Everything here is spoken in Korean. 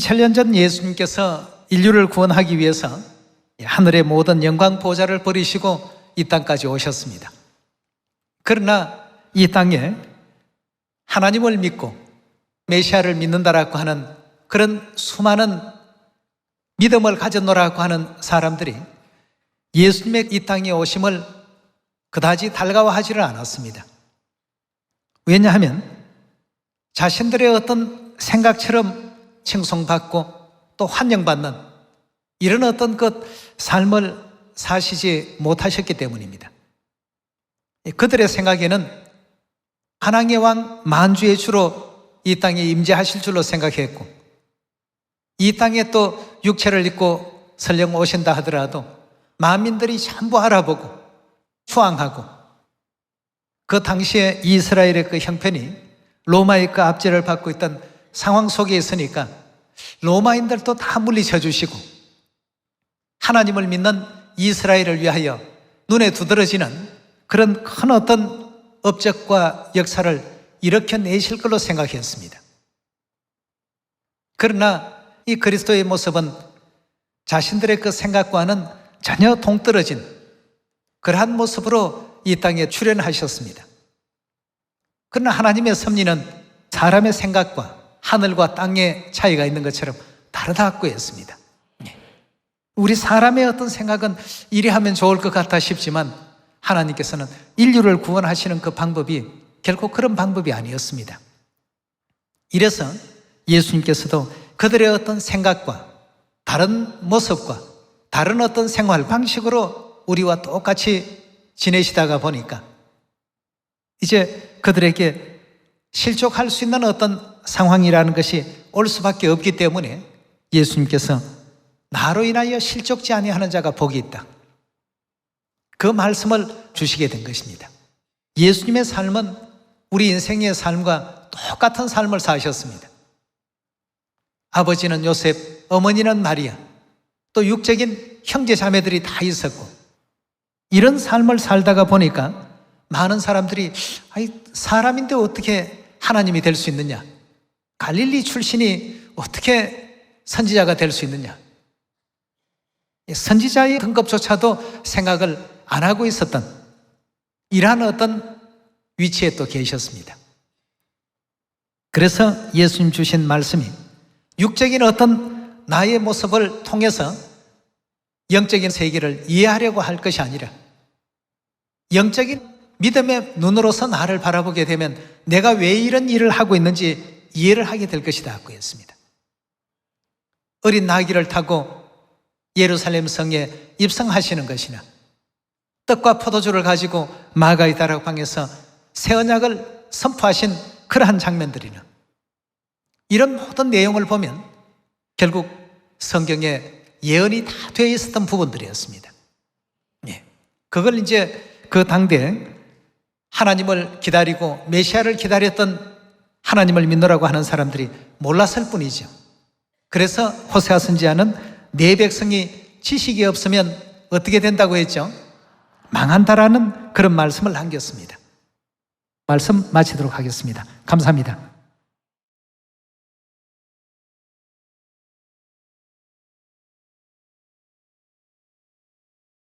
2000년 전 예수님께서 인류를 구원하기 위해서 하늘의 모든 영광 보좌를 버리시고 이 땅까지 오셨습니다. 그러나 이 땅에 하나님을 믿고 메시아를 믿는다라고 하는 그런 수많은 믿음을 가졌노라고 하는 사람들이 예수님의 이 땅에 오심을 그다지 달가워하지를 않았습니다. 왜냐하면 자신들의 어떤 생각처럼 칭송받고 또 환영받는 이런 어떤 것 삶을 사시지 못하셨기 때문입니다. 그들의 생각에는 하나님의 왕 만주의 주로 이 땅에 임재하실 줄로 생각했고 이 땅에 또 육체를 입고 설령 오신다 하더라도 만민들이 전부 알아보고 추앙하고 그 당시에 이스라엘의 그 형편이 로마의 그 압제를 받고 있던 상황 속에 있으니까 로마인들도 다 물리쳐 주시고 하나님을 믿는 이스라엘을 위하여 눈에 두드러지는 그런 큰 어떤 업적과 역사를 일으켜 내실 걸로 생각했습니다. 그러나 이 그리스도의 모습은 자신들의 그 생각과는 전혀 동떨어진 그러한 모습으로 이 땅에 출연하셨습니다. 그러나 하나님의 섭리는 사람의 생각과 하늘과 땅의 차이가 있는 것처럼 다르다고 했습니다. 예. 우리 사람의 어떤 생각은 이리 하면 좋을 것 같아 싶지만 하나님께서는 인류를 구원하시는 그 방법이 결코 그런 방법이 아니었습니다. 이래서 예수님께서도 그들의 어떤 생각과 다른 모습과 다른 어떤 생활 방식으로 우리와 똑같이 지내시다가 보니까 이제 그들에게 실족할 수 있는 어떤 상황이라는 것이 올 수밖에 없기 때문에 예수님께서 나로 인하여 실족지 아니하는 자가 복이 있다. 그 말씀을 주시게 된 것입니다. 예수님의 삶은 우리 인생의 삶과 똑같은 삶을 사셨습니다. 아버지는 요셉, 어머니는 마리아, 또 육적인 형제 자매들이 다 있었고 이런 삶을 살다가 보니까 많은 사람들이 아이 사람인데 어떻게 하나님이 될 수 있느냐? 갈릴리 출신이 어떻게 선지자가 될 수 있느냐? 선지자의 등급조차도 생각을 안 하고 있었던 이러한 어떤 위치에 또 계셨습니다. 그래서 예수님 주신 말씀이 육적인 어떤 나의 모습을 통해서 영적인 세계를 이해하려고 할 것이 아니라 영적인 믿음의 눈으로서 나를 바라보게 되면 내가 왜 이런 일을 하고 있는지 이해를 하게 될 것이다 고 했습니다. 어린 나귀를 타고 예루살렘 성에 입성하시는 것이나 떡과 포도주를 가지고 마가이 다락방에서 새 언약을 선포하신 그러한 장면들이나 이런 모든 내용을 보면 결국 성경에 예언이 다 되어 있었던 부분들이었습니다. 예. 그걸 이제 그 당대 하나님을 기다리고 메시아를 기다렸던 하나님을 믿노라고 하는 사람들이 몰랐을 뿐이죠. 그래서 호세아 선지자는 내 백성이 지식이 없으면 어떻게 된다고 했죠? 망한다라는 그런 말씀을 남겼습니다. 말씀 마치도록 하겠습니다. 감사합니다.